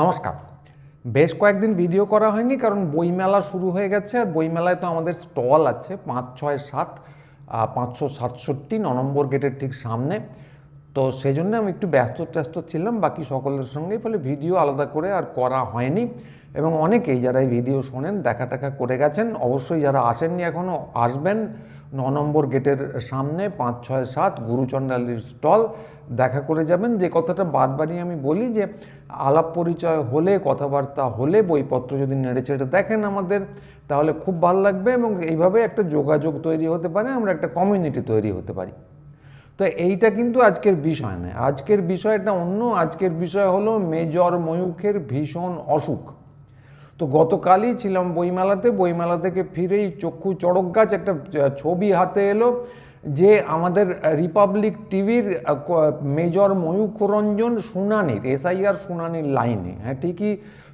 নমস্কার। বেশ কয়েকদিন ভিডিও করা হয়নি কারণ বইমেলা শুরু হয়ে গেছে। আর বইমেলায় তো আমাদের স্টল আছে, পাঁচ, ছয়, সাত পাঁচশো সাতষট্টি, ন নম্বর গেটের ঠিক সামনে। তো সেই জন্য আমি একটু ব্যস্ত ট্যস্ত ছিলাম, বাকি সকলের সঙ্গেই ফলে ভিডিও আলাদা করে আর করা হয়নি। এবং অনেকেই যারা এই ভিডিও শোনেন দেখা টাকা করে গেছেন, অবশ্যই যারা আসেননি এখনও আসবেন। ন নম্বর গেটের সামনে পাঁচ, ছয়, সাত গুরুচণ্ডালির স্টল। দেখা করে যাবেন যে কথাটা বারবারই আমি বলি যে আলাপ পরিচয় হলে, কথাবার্তা হলে, বইপত্র যদি নেড়ে চেড়ে দেখেন আমাদের, তাহলে খুব ভালো লাগবে এবং এইভাবে একটা যোগাযোগ তৈরি হতে পারে, আমরা একটা কমিউনিটি তৈরি হতে পারি। তো এইটা কিন্তু আজকের বিষয় নয়। আজকের বিষয়টা অন্য, আজকের বিষয় হলো মেজর ময়ূখের ভীষণ অসুখ। তো গতকালই ছিলাম বইমেলাতে, বইমেলা থেকে ফিরেই চক্ষু চড়ক গাছ একটা ছবি হাতে এলো যে আমাদের রিপাবলিক টিভির মেজর ময়ূখরঞ্জন শুনানির, এসআইআর শুনানির লাইনে। হ্যাঁ ঠিকই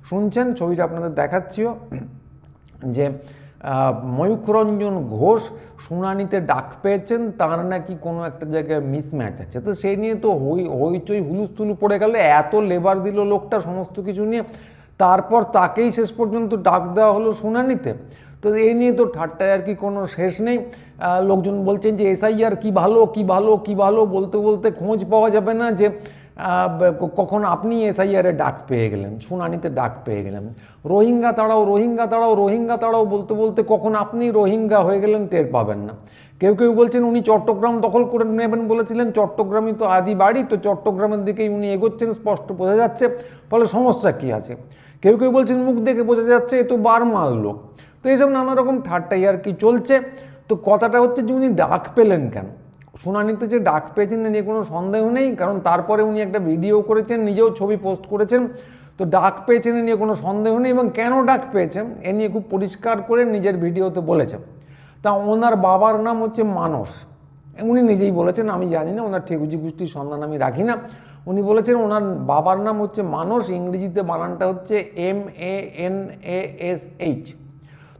শুনছেন, ছবিটা আপনাদের দেখাচ্ছিও। যে ময়ূখরঞ্জন ঘোষ শুনানিতে ডাক পেয়েছেন, তার নাকি কোনো একটা জায়গায় মিসম্যাচ আছে। তো সেই নিয়ে তো হই, হইচই হুলুস্থুলু পড়ে গেল, এত লেবার দিল লোকটা, সমস্ত কিছু নিয়ে। তারপর তাকেই শেষ পর্যন্ত ডাক দেওয়া হলো শুনানিতে। তো এই নিয়ে তো ঠাট্টায় আর কি কোনো শেষ নেই। লোকজন বলছেন যে এসআইআর কি ভালো কি ভালো কি ভালো বলতে বলতে খোঁজ পাওয়া যাবে না যে কখন আপনি এসআইআরে ডাক পেয়ে গেলেন, শুনানিতে ডাক পেয়ে গেলেন। রোহিঙ্গা তাড়াও রোহিঙ্গা তাড়াও রোহিঙ্গা তাড়াও বলতে বলতে কখন আপনি রোহিঙ্গা হয়ে গেলেন টের পাবেন না। কেউ কেউ বলছেন উনি চট্টগ্রাম দখল করে নেবেন বলেছিলেন, চট্টগ্রামই তো আদি বাড়ি, তো চট্টগ্রামের দিকেই উনি এগোচ্ছেন, স্পষ্ট বোঝা যাচ্ছে। ফলে সমস্যা কী আছে? কেউ কেউ বলছেন মুখ দেখে বোঝা যাচ্ছে এ তো বারমাল লোক। তো এইসব নানা রকম ঠাট্টাই আর কি চলছে? তো কথাটা হচ্ছে যে উনি ডাক পেলেন কেন? শুনানিতে যে ডাক পেয়েছেন নিয়ে কোনো সন্দেহ নেই, কারণ তারপরে উনি একটা ভিডিও করেছেন, নিজেও ছবি পোস্ট করেছেন। তো ডাক পেয়েছেন নিয়ে কোনো সন্দেহ নেই এবং কেন ডাক পেয়েছেন? এ নিয়ে খুব পরিষ্কার করে নিজের ভিডিওতে বলেছেন। তা ওনার বাবার নাম হচ্ছে মানস। উনি নিজেই বলেছেন, আমি জানি না, ওনার ঠেকুজি গোষ্ঠীর সন্ধান আমি রাখি না। উনি বলেছেন ওনার বাবার নাম হচ্ছে মানস, ইংরেজিতে বানানটা হচ্ছে M A N A S H.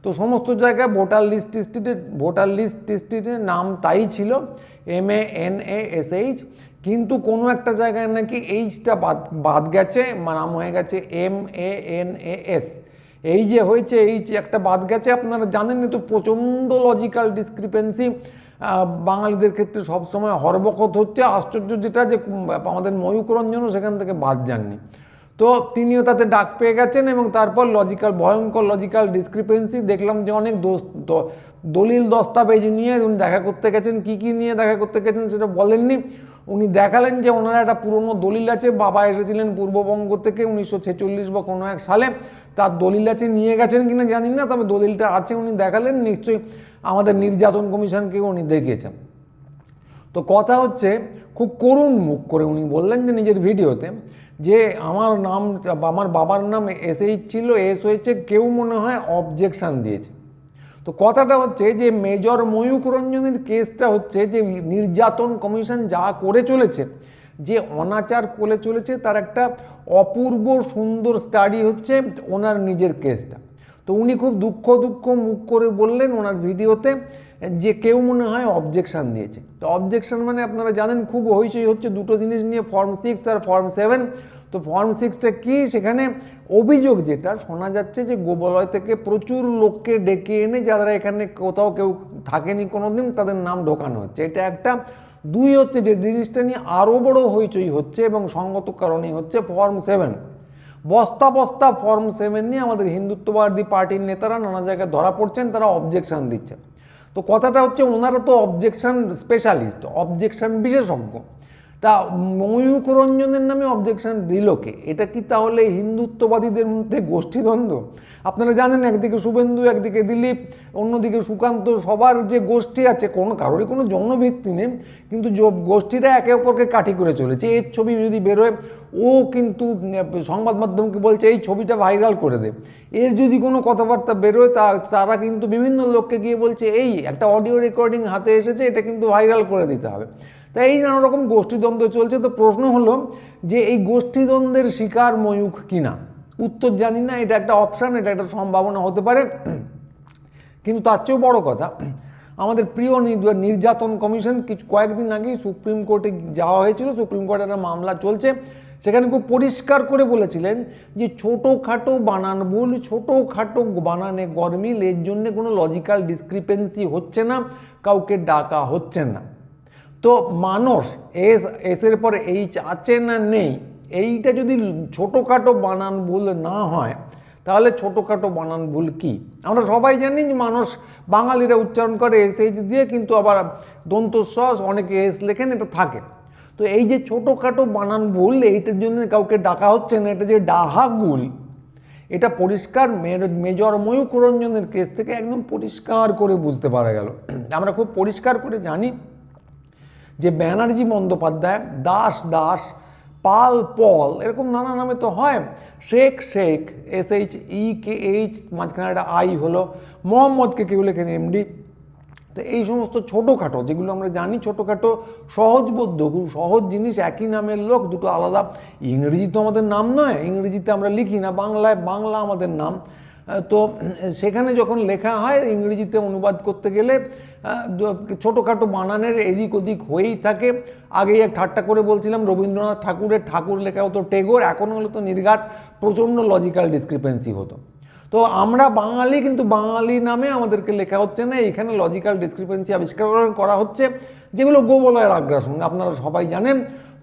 তো সমস্ত জায়গায় ভোটার লিস্ট টিস্টিতে ভোটার লিস্ট টিস্টিতে নাম তাই ছিল M A N A S H. কিন্তু কোনো একটা জায়গায় নাকি এইচটা বাদ বাদ গেছে, নাম হয়ে গেছে M A N A S. এই যে হয়েছে এইচ একটা বাদ গেছে, আপনারা জানেন তো, প্রচণ্ড লজিক্যাল ডিসক্রিপেন্সি বাঙালিদের ক্ষেত্রে সবসময় হরবকত হচ্ছে, আশ্চর্য যেটা যে আমাদের ময়ূকরঞ্জনও সেখান থেকে বাদ যাননি। তো তিনিও তাতে ডাক পেয়ে গেছেন এবং তারপর লজিক্যাল ভয়ঙ্কর লজিক্যাল ডিসক্রিপেন্সি দেখলাম যে অনেক দোষ দলিল দস্তাবেজ নিয়ে উনি দেখা করতে গেছেন, কি কি নিয়ে দেখা করতে গেছেন সেটা বলেননি। উনি দেখালেন যে ওনারা একটা পুরনো দলিল আছে, বাবা এসেছিলেন পূর্ববঙ্গ থেকে উনিশশো ছেচল্লিশ বা কোনো এক সালে, তার দলিল আছে, নিয়ে গেছেন কিনা জানি না, তবে দলিলটা আছে, উনি দেখালেন, নিশ্চয়ই আমাদের নির্যাতন কমিশনকেও উনি দেখিয়েছেন। তো কথা হচ্ছে, খুব করুণ মুখ করে উনি বললেন যে নিজের ভিডিওতে যে আমার নাম, আমার বাবার নাম এসএইচ ছিল, এস হয়েছে, কেউ মনে হয় অবজেকশন দিয়েছে। তো কথাটা হচ্ছে যে মেজর ময়ূখ রঞ্জনের কেসটা হচ্ছে যে নির্যাতন কমিশন যা করে চলেছে, যে অনাচার করে চলেছে, তার একটা অপূর্ব সুন্দর স্টাডি হচ্ছে ওনার নিজের কেসটা। তো উনি খুব দুঃখ দুঃখ মুখ করে বললেন ওনার ভিডিওতে যে কেউ মনে হয় অবজেকশন দিয়েছে তো অবজেকশন মানে আপনারা জানেন খুব হইচই হচ্ছে দুটো জিনিস নিয়ে ফর্ম সিক্স আর ফর্ম সেভেন তো ফর্ম সিক্সটা কি? সেখানে অভিযোগ যেটা, শোনা যাচ্ছে যে গোবলয় থেকে প্রচুর লোককে ডেকে এনে যারা এখানে কোথাও কেউ থাকেনি কোনো দিন তাদের নাম ঢোকানো হচ্ছে। এটা একটা। দুই হচ্ছে যে জিনিসটা নিয়ে আরও বড় হইচই হচ্ছে এবং সঙ্গত কারণেই হচ্ছে ফর্ম সেভেন বস্তা বস্তা ফর্ম সেভেন নিয়ে আমাদের হিন্দুত্ববাদী পার্টির নেতারা নানা জায়গায় ধরা পড়ছেন, তারা অবজেকশন দিচ্ছেন। তো কথাটা হচ্ছে ওনারা তো অবজেকশন স্পেশালিস্ট অবজেকশন বিশেষজ্ঞ। তা ময়ূখ রঞ্জনের নামে অবজেকশন দিল কে? এটা কি তাহলে হিন্দুত্ববাদীদের মধ্যে গোষ্ঠীদ্বন্দ্ব? আপনারা জানেন একদিকে শুভেন্দু, একদিকে দিলীপ, অন্যদিকে সুকান্ত, সবার যে গোষ্ঠী আছে, কোনো কারোরই কোনো যৌন ভিত্তি নেই। কিন্তু গোষ্ঠীরা একে অপরকে কাঠি করে চলেছে। এর ছবি যদি বেরোয় ও কিন্তু সংবাদ মাধ্যমকে বলছে, এই ছবিটা ভাইরাল করে দে। এর যদি কোনো কথাবার্তা বেরোয়, তা, তারা কিন্তু বিভিন্ন লোককে গিয়ে বলছে, এই একটা অডিও রেকর্ডিং হাতে এসেছে, এটা কিন্তু ভাইরাল করে দিতে হবে। তাই এই নানা রকম গোষ্ঠীদ্বন্দ্ব চলছে। তো প্রশ্ন হলো যে, এই গোষ্ঠীদ্বন্দ্বের শিকার ময়ূখ কিনা? উত্তর জানি না, এটা একটা অপশান এটা একটা সম্ভাবনা হতে পারে। কিন্তু তার চেয়েও বড় কথা, আমাদের প্রিয় নির- নির্যাতন কমিশন কিছু কয়েকদিন আগেই সুপ্রিম কোর্টে যাওয়া হয়েছিল। সুপ্রিম কোর্টে একটা মামলা চলছে। সেখানে খুব পরিষ্কার করে বলেছিলেন যে ছোটোখাটো বানান ভুল, ছোটোখাটো বানানে গরমিল এর জন্য কোনো লজিক্যাল ডিসক্রিপেন্সি হচ্ছে না, কাউকে ডাকা হচ্ছে না। তো মানুষ এস, এসের পর এইচ আছে না নেই, এইটা যদি ছোটোখাটো বানান ভুল না হয়, তাহলে ছোটোখাটো বানান ভুল কি? আমরা সবাই জানি যে মানুষ বাঙালিরা উচ্চারণ করে এস, এইচ দিয়ে, কিন্তু আবার দন্তস্বস অনেকে এস লেখেন, এটা থাকে। তো এই যে ছোটোখাটো বানান ভুল, এইটার জন্য কাউকে ডাকা হচ্ছে না, এটা যে ডাহাগুল এটা পরিষ্কার মেজর ময়ূখ রঞ্জনের কেস থেকে একদম পরিষ্কার করে বুঝতে পারা গেল। আমরা খুব পরিষ্কার করে জানি যে ব্যানার্জি বন্দ্যোপাধ্যায়, দাস দাস, পাল পল, এরকম নানা নামে তো হয়, Sheikh Sheikh, S H E K H, মাঝখানে একটা আই হলো, মোহাম্মদকে কেউ লেখেন এমডি তো এই সমস্ত ছোটোখাটো, যেগুলো আমরা জানি ছোটোখাটো, সহজবোধ্য, খুব সহজ জিনিস, একই নামের লোক, দুটো আলাদা। ইংরেজি তো আমাদের নাম নয়, ইংরেজিতে আমরা লিখি না, বাংলায় বাংলা আমাদের নাম। তো সেখানে যখন লেখা হয়, ইংরেজিতে অনুবাদ করতে গেলে ছোটোখাটো বানানের এদিক ওদিক হয়েই থাকে। আগেই এক ঠাট্টা করে বলছিলাম, রবীন্দ্রনাথ ঠাকুরের ঠাকুর লেখা হতো টেগোর, এখন হলো তো নির্ঘাত প্রচণ্ড লজিক্যাল ডিসক্রিপেন্সি হতো। তো আমরা বাঙালি, কিন্তু বাঙালি নামে আমাদেরকে লেখা হচ্ছে না। এইখানে লজিক্যাল ডিসক্রিপেন্সি আবিষ্কার করা হচ্ছে, যেগুলো গোবলয়ের আগ্রাসন, আপনারা সবাই জানেন।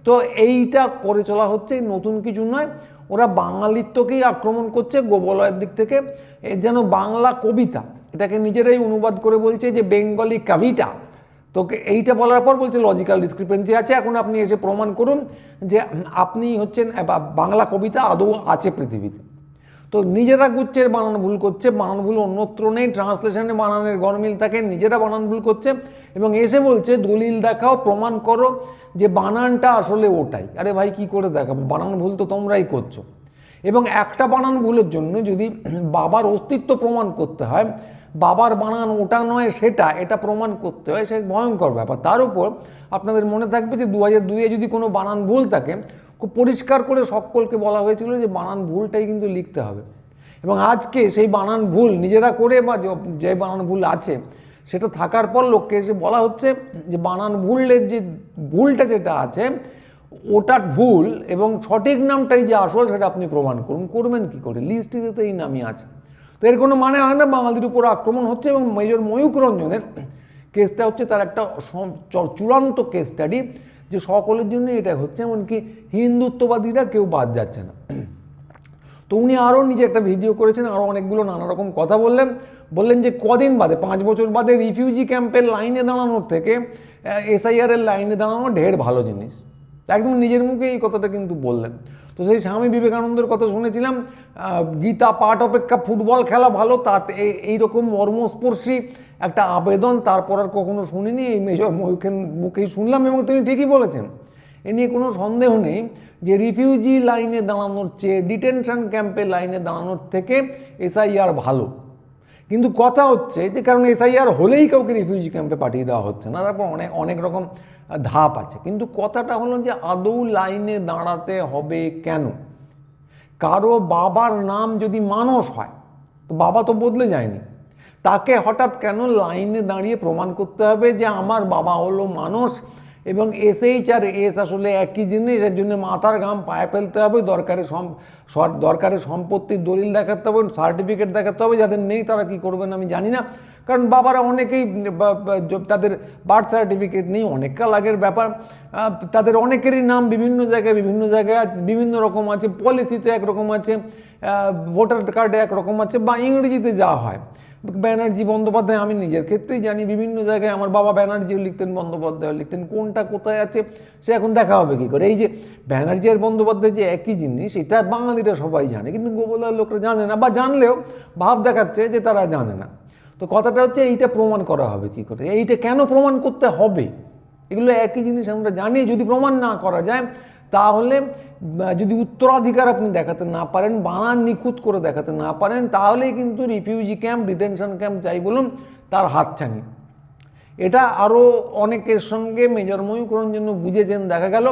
তো এইটা করে চলা হচ্ছে নতুন কিছু নয়। ওরা বাঙালিত্বকেই আক্রমণ করছে গোবলয়ের দিক থেকে। যেন বাংলা কবিতা, এটাকে নিজেরাই অনুবাদ করে বলছে যে বেঙ্গলি কবিতা। তোকে এইটা বলার পর বলছে লজিক্যাল ডিসক্রিপেন্সি আছে। এখন আপনি এসে প্রমাণ করুন যে আপনি হচ্ছেন বাংলা কবিতা আদৌ আছে পৃথিবীতে। তো নিজেরা গুচ্ছের বানান ভুল করছে, বানান ভুল অন্যত্র নেই ট্রান্সলেশনে বানানের গরমিল থাকে, নিজেরা বানান ভুল করছে। এবং এসে বলছে, দলিল দেখাও, প্রমাণ করো যে বানানটা আসলে ওটাই। আরে ভাই, কি করে দেখাবো? বানান ভুল তো তোমরাই করছ। এবং একটা বানান ভুলের জন্য যদি বাবার অস্তিত্ব প্রমাণ করতে হয়, বাবার বানান ওটা নয়, সেটা, এটা প্রমাণ করতে হয়, সে ভয়ঙ্কর ব্যাপার। তার উপর আপনাদের মনে থাকবে যে দু হাজার দুইয়ে যদি কোনো বানান ভুল থাকে খুব পরিষ্কার করে সকলকে বলা হয়েছিল যে বানান ভুলটাই কিন্তু লিখতে হবে। এবং আজকে সেই বানান ভুল নিজেরা করে বা যে- বানান ভুল আছে, সেটা থাকার পর লোককে এসে বলা হচ্ছে যে বানান ভুলের যে ভুলটা যেটা আছে ওটা ভুল এবং সঠিক নামটাই যে আসল সেটা আপনি প্রমাণ করুন। করবেন কি করে? লিস্টিতে তো এই নামই আছে। তো এর কোনো মানে হয় না, বাঙালির উপর আক্রমণ হচ্ছে এবং মেজর ময়ূক রঞ্জনের কেসটা হচ্ছে তার একটা চূড়ান্ত কেস স্টাডি যে সকলের জন্য এটা হচ্ছে, এমনকি হিন্দুত্ববাদীরা কেউ বাদ যাচ্ছে না। তো উনি আরও নিজে একটা ভিডিও করেছেন, আরও অনেকগুলো নানা রকম কথা বললেন। বললেন যে কদিন বাদে, পাঁচ বছর বাদে রিফিউজি ক্যাম্পের লাইনে দাঁড়ানোর থেকে এসআইআর এর লাইনে দাঁড়ানো ঢের ভালো জিনিস। একদম নিজের মুখে এই কথাটা কিন্তু বললেন। তো সেই স্বামী বিবেকানন্দের কথা শুনেছিলাম গীতা পাঠ অপেক্ষা ফুটবল খেলা ভালো, তাতে এই- এইরকম মর্মস্পর্শী একটা আবেদন তারপর আর কখনো শুনিনি, এই মেজর মুখের মুখেই শুনলাম এবং তিনি ঠিকই বলেছেন। এ নিয়ে কোনো সন্দেহ নেই যে রিফিউজি লাইনে দাঁড়ানোর চেয়ে ডিটেনশন ক্যাম্পে লাইনে দাঁড়ানোর থেকে এসআইআর ভালো। কিন্তু কথা হচ্ছে যে কারণ এসআইআর হলেই কাউকে রিফিউজি ক্যাম্পে পাঠিয়ে দেওয়া হচ্ছে না, তারপর অনেক অনেক রকম ধাপ আছে। কিন্তু কথাটা হলো যে আদৌ লাইনে দাঁড়াতে হবে কেন? কারও বাবার নাম যদি মানস হয়, তো বাবা তো বদলে যায়নি। তাকে হঠাৎ কেন লাইনে দাঁড়িয়ে প্রমাণ করতে হবে যে আমার বাবা হলো মানুষ এবং এসএইচ আর এস আসলে একই জিনিস, এর জন্য মাথার ঘাম পায়ে ফেলতে হবে, দরকারে সম দরকারে সম্পত্তির দলিল দেখাতে হবে, সার্টিফিকেট দেখাতে হবে, যাদের নেই তারা কি করবেন আমি জানি না। কারণ বাবারা অনেকেই তাদের বার্থ সার্টিফিকেট নেই অনেক কাল আগের ব্যাপার তাদের অনেকেরই নাম বিভিন্ন জায়গায় বিভিন্ন জায়গায় বিভিন্ন রকম আছে পলিসিতে একরকম আছে ভোটার কার্ডে একরকম আছে, বা ইংরেজিতে যা হয়। ব্যানার্জি বন্দ্যোপাধ্যায় আমি নিজের ক্ষেত্রেই জানি, বিভিন্ন জায়গায় আমার বাবা ব্যানার্জিও লিখতেন বন্দ্যোপাধ্যায় লিখতেন, কোনটা কোথায় আছে, সে এখন দেখা হবে কী করে। এই যে ব্যানার্জি আর বন্দ্যোপাধ্যায় যে একই জিনিস, এটা বাঙালিরা সবাই জানে, কিন্তু গোবলার লোকরা জানে না, বা জানলেও ভাব দেখাচ্ছে যে তারা জানে না। তো কথাটা হচ্ছে এইটা প্রমাণ করা হবে কি করে? এইটা কেন প্রমাণ করতে হবে? এগুলো একই জিনিস আমরা জানি, যদি প্রমাণ না করা যায়, তাহলে যদি উত্তরাধিকার আপনি দেখাতে না পারেন, বানান নিখুঁত করে দেখাতে না পারেন, তাহলেই কিন্তু রিফিউজি ক্যাম্প ডিটেনশন ক্যাম্প যাই বলুন, তার হাতছানি। এটা আরও অনেকের সঙ্গে মেজর ময়ূকরণ জন্য বুঝেছেন, দেখা গেল,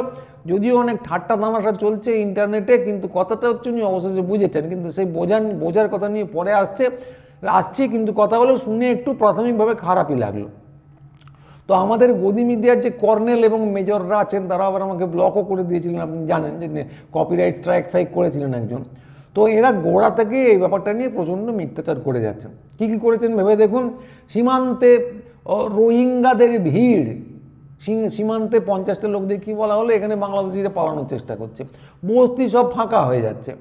যদিও অনেক ঠাট্টা তামাশা চলছে ইন্টারনেটে কিন্তু কথাটা হচ্ছে উনি অবশেষে বুঝেছেন, কিন্তু সেই বোঝান, বোঝার কথা নিয়ে পরে আসছে। আসছে, কিন্তু কথা হলো শুনে একটু প্রাথমিকভাবে খারাপই লাগল। তো আমাদের গদি মিডিয়ার যে কর্নেল এবং মেজররা আছেন তারা আবার আমাকে ব্লকও করে দিয়েছিলেন। আপনি জানেন যে কপিরাইট স্ট্রাইক ফাইক করেছিলেন একজন। তো এরা গোড়া থেকে এই ব্যাপারটা নিয়ে প্রচণ্ড মিথ্যাচার করে যাচ্ছেন কী কী করেছেন ভেবে দেখুন? সীমান্তে রোহিঙ্গাদের ভিড়। সীমান্তে পঞ্চাশটা লোক দিয়ে কী বলা হলো? এখানে বাংলাদেশিরা পালানোর চেষ্টা করছে। বস্তি সব ফাঁকা হয়ে যাচ্ছে।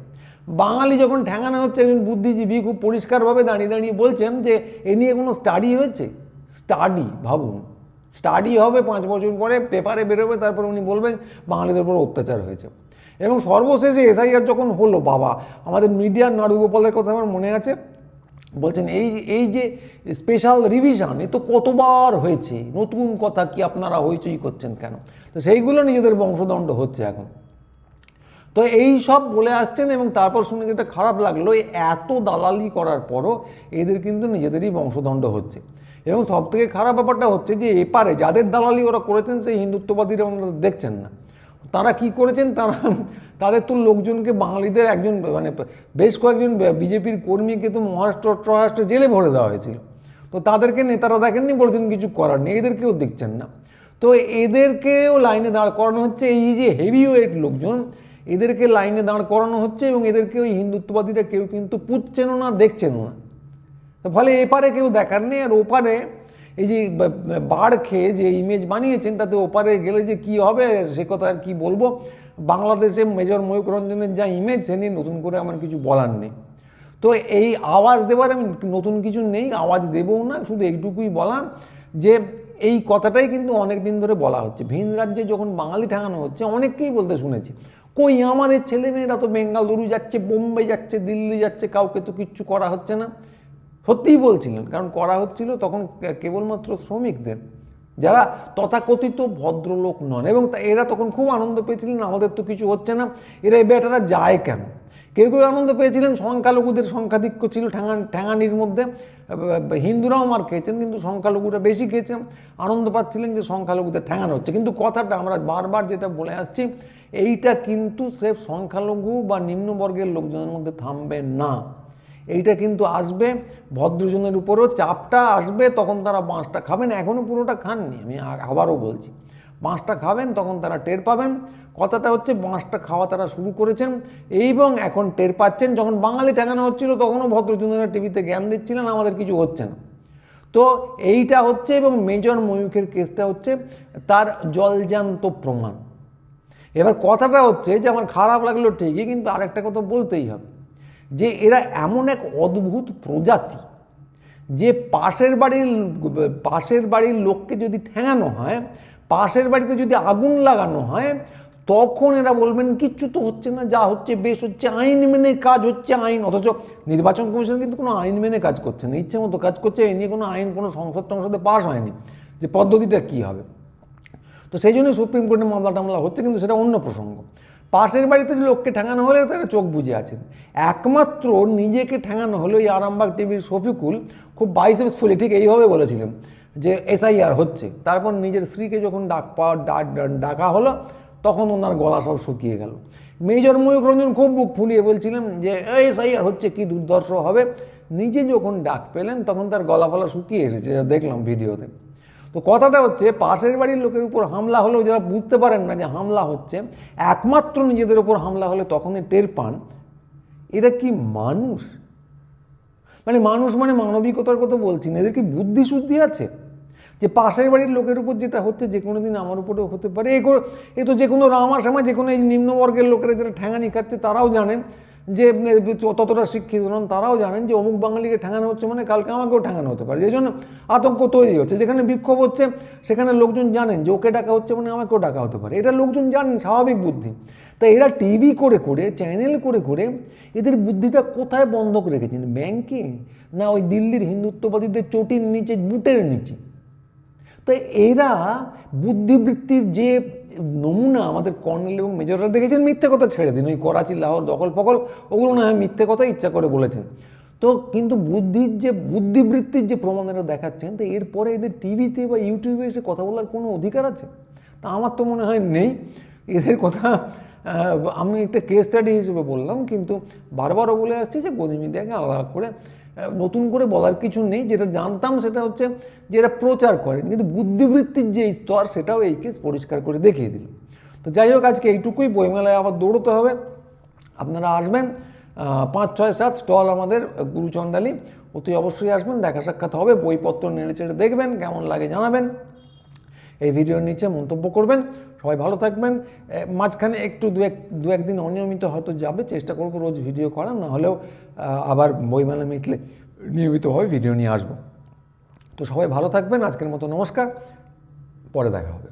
বাঙালি যখন ঠেঙানো হচ্ছে, একজন বুদ্ধিজীবী খুব পরিষ্কারভাবে দাঁড়িয়ে দাঁড়িয়ে বলছেন যে, এ নিয়ে কোনো স্টাডি হয়েছে? স্টাডি ভাবুন। স্টাডি হবে পাঁচ বছর পরে পেপারে বেরোবে, তারপর উনি বলবেন, বাঙালিদের উপর অত্যাচার হয়েছে। এবং সর্বশেষে এসআইআর যখন হলো, বাবা, আমাদের মিডিয়ার নাড়ুগোপালের কথা আমার মনে আছে, বলছেন, এই এই যে স্পেশাল রিভিশন এ তো কতবার হয়েছে? নতুন কথা কি আপনারা হইচই করছেন কেন? তো সেইগুলো নিজেদের বংশদণ্ড হচ্ছে এখন। তো এই সব বলে আসছেন এবং তারপর শুনে যেটা খারাপ লাগল এত দালালি করার পরও এদের কিন্তু নিজেদেরই বংশদণ্ড হচ্ছে। এবং সব থেকে খারাপ ব্যাপারটা হচ্ছে যে এপারে যাদের দালালি ওরা করেছেন, সেই হিন্দুত্ববাদীরা ওনারা দেখছেন না। তারা কি করেছেন? তারা, তাদের তো লোকজনকে বাঙালিদের একজন মানে বেশ কয়েকজন বিজেপির কর্মীকে তো মহারাষ্ট্র ট্রহারাষ্ট্র জেলে ভরে দেওয়া হয়েছিল। তো তাদেরকে নেতারা দেখেননি, বলেছেন কিছু করার নেই, এদেরকেও দেখছেন না। তো এদেরকেও লাইনে দাঁড় করানো হচ্ছে, এই যে হেভি ওয়েট লোকজন এদেরকে লাইনে দাঁড় করানো হচ্ছে এবং এদেরকে ওই হিন্দুত্ববাদীরা কেউ কিন্তু পুচ্ছেনও না দেখছেন না। ফলে এপারে কেউ দেখার নেই, আর ওপারে এই যে বাড় খেয়ে যে ইমেজ বানিয়েছেন, তাতে ওপারে গেলে যে কি হবে, সে কথা আর কি বলব? বাংলাদেশে মেজর ময়ূক রঞ্জনের যা ইমেজ সে নিয়ে নতুন করে আমার কিছু বলার নেই। তো এই আওয়াজ দেওয়ার আমি নতুন কিছু নেই, আওয়াজ দেবও না, শুধু এইটুকুই বলার যে এই কথাটাই কিন্তু অনেক দিন ধরে বলা হচ্ছে। ভিন রাজ্যে যখন বাঙালি ঠেকানো হচ্ছে, অনেককেই বলতে শুনেছি। কই আমাদের ছেলেমেয়েরা তো বেঙ্গালুরু যাচ্ছে, বোম্বে যাচ্ছে, দিল্লি যাচ্ছে, কাউকে তো কিচ্ছু করা হচ্ছে না। সত্যিই বলছিলেন, কারণ করা হচ্ছিল তখন কেবলমাত্র শ্রমিকদের, যারা তথাকথিত ভদ্রলোক নন। এবং এরা তখন খুব আনন্দ পেয়েছিলেন, আমাদের তো কিছু হচ্ছে না। এরা এই বেটারা যায় কেন? কেউ কেউ আনন্দ পেয়েছিলেন, সংখ্যালঘুদের সংখ্যাধিক্য ছিল ঠ্যাঙা, ঠ্যাঙানির মধ্যে। হিন্দুরাও মার খেয়েছেন, কিন্তু সংখ্যালঘুরা বেশি খেয়েছেন। আনন্দ পাচ্ছিলেন যে সংখ্যালঘুদের ঠ্যাঙানো হচ্ছে। কিন্তু কথাটা আমরা বারবার যেটা বলে আসছি, এইটা কিন্তু স্রেফ সংখ্যালঘু বা নিম্নবর্গের লোকজনের মধ্যে থামবে না। এইটা কিন্তু আসবে, ভদ্রজনের উপরেও চাপটা আসবে, তখন তারা বাঁশটা খাবেন। এখনও পুরোটা খাননি, আমি আবারও বলছি। বাঁশটা খাবেন, তখন তারা টের পাবেন। কথাটা হচ্ছে বাঁশটা খাওয়া তারা শুরু করেছেন এবং এখন টের পাচ্ছেন, যখন বাঙালি ঠেকানো হচ্ছিল তখনও ভদ্রজনেরা টিভিতে জ্ঞান দিচ্ছিলেন আমাদের কিছু হচ্ছে না। তো এইটা হচ্ছে এবং মেজর ময়ূখের কেসটা হচ্ছে তার জলজান্ত প্রমাণ। এবার কথাটা হচ্ছে যে আমার খারাপ লাগল ঠিকই, কিন্তু আরেকটা কথা বলতেই হবে যে এরা এমন এক অদ্ভুত প্রজাতি যে পাশের বাড়ির পাশের বাড়ির লোককে যদি ঠেঙানো হয়, পাশের বাড়িতে যদি আগুন লাগানো হয় তখন এরা বলবেন, কিচ্ছু তো হচ্ছে না, যা হচ্ছে বেশ হচ্ছে, আইন মেনে কাজ হচ্ছে আইন। অথচ নির্বাচন কমিশন কিন্তু কোনো আইন মেনে কাজ করছে না, ইচ্ছে মতো কাজ করছে, এ নিয়ে কোনো আইন, কোনো সংসদ টংসদে পাশ হয়নি। যে পদ্ধতিটা কী হবে? তো সেই জন্য সুপ্রিম কোর্টে মামলা টামলা হচ্ছে, কিন্তু সেটা অন্য প্রসঙ্গ। পাশের বাড়িতে যে লোককে ঠেঙানো হলে তারা চোখ বুঝে আছেন। একমাত্র নিজেকে ঠেঙানো হলো এই আরামবাগ টিভির শফিকুল, খুব বাইসেপসফুলি ঠিক এইভাবে বলেছিলেন যে এসআইআর হচ্ছে। তারপর নিজের স্ত্রীকে যখন ডাক পাওয়া ডাকা হলো তখন ওনার গলা সব শুকিয়ে গেল। মেজর ময়ূক রঞ্জন খুব বুক ফুলিয়ে বলছিলেন যে, এই সাই এসআইআর হচ্ছে কি দুর্দর্শ হবে? নিজে যখন ডাক পেলেন, তখন তার গলা ফলা শুকিয়ে এসেছে দেখলাম ভিডিওতে। তো কথাটা হচ্ছে, পাশের বাড়ির লোকের উপর হামলা হলেও যারা বুঝতে পারেন না যে হামলা হচ্ছে, একমাত্র নিজেদের উপর হামলা হলে তখনই টের পান, এরা কি মানুষ? মানে মানুষ মানে মানবিকতার কথা বলছি না, এদের কি বুদ্ধি শুদ্ধি আছে? যে পাশের বাড়ির লোকের উপর যেটা হচ্ছে যে কোনো দিন আমার উপরেও হতে পারে। এ এ তো যে কোনো রামা শ্যামা, যে কোনো এই নিম্নবর্গের লোকেরা যারা ঠ্যাঙানি খাচ্ছে, তারাও জানেন যে ততটা শিক্ষিত নন, তারাও জানেন যে অমুক বাঙালিকে ঠ্যাঙানো হচ্ছে মানে কালকে আমাকেও ঠ্যাঙানো হতে পারে। সেই জন্য আতঙ্ক তৈরি হচ্ছে। যেখানে বিক্ষোভ হচ্ছে, সেখানে লোকজন জানেন যে ওকে ডাকা হচ্ছে মানে আমাকেও ডাকা হতে পারে। এটা লোকজন জানেন, স্বাভাবিক বুদ্ধি। তাই এরা টিভি করে করে, চ্যানেল করে করে এদের বুদ্ধিটা কোথায় বন্ধক রেখেছেন? ব্যাংকে? না ওই দিল্লির হিন্দুত্ববাদীদের চটির নিচে, বুটের নিচে? তো এরা বুদ্ধিবৃত্তির যে নমুনা আমাদের কর্নেল এবং মেজররা দেখেছেন মিথ্যে কথা ছেড়ে দিন, ওই করাচি, লাহোর দখল ফকল ওগুলো না হয় মিথ্যে কথা ইচ্ছা করে বলেছেন। তো কিন্তু বুদ্ধির যে, বুদ্ধিবৃত্তির যে প্রমাণ এরা দেখাচ্ছেন, তো এরপরে এদের টিভিতে বা ইউটিউবে এসে কথা বলার কোনো অধিকার আছে? তা আমার তো মনে হয় নেই। এদের কথা আমি একটা কেস স্টাডি হিসেবে বললাম, কিন্তু বারবারও বলে আসছি যে গদি মিডিয়াকে আলাদা করে নতুন করে বলার কিছু নেই। যেটা জানতাম সেটা হচ্ছে যে এরা প্রচার করেন, কিন্তু বুদ্ধিবৃত্তির যে স্তর সেটাও এই কেস পরিষ্কার করে দেখিয়ে দিল। তো যাই হোক, আজকে এইটুকুই, বইমেলায় আবার দৌড়তে হবে। আপনারা আসবেন পাঁচ, ছয়, সাত স্টল আমাদের, গুরুচণ্ডালী। অতি অবশ্যই আসবেন, দেখা সাক্ষাৎ হবে, বইপত্র নেড়ে চেড়ে দেখবেন, কেমন লাগে জানাবেন। এই ভিডিওর নিচে মন্তব্য করবেন। সবাই ভালো থাকবেন। মাঝখানে একটু দু এক, দু একদিন অনিয়মিত হয়তো যাবে, চেষ্টা করব রোজ ভিডিও করার, না হলেও আবার বইমেলা মিটলে নিয়মিতভাবে ভিডিও নিয়ে আসব। তো সবাই ভালো থাকবেন। আজকের মতো নমস্কার। পরে দেখা হবে।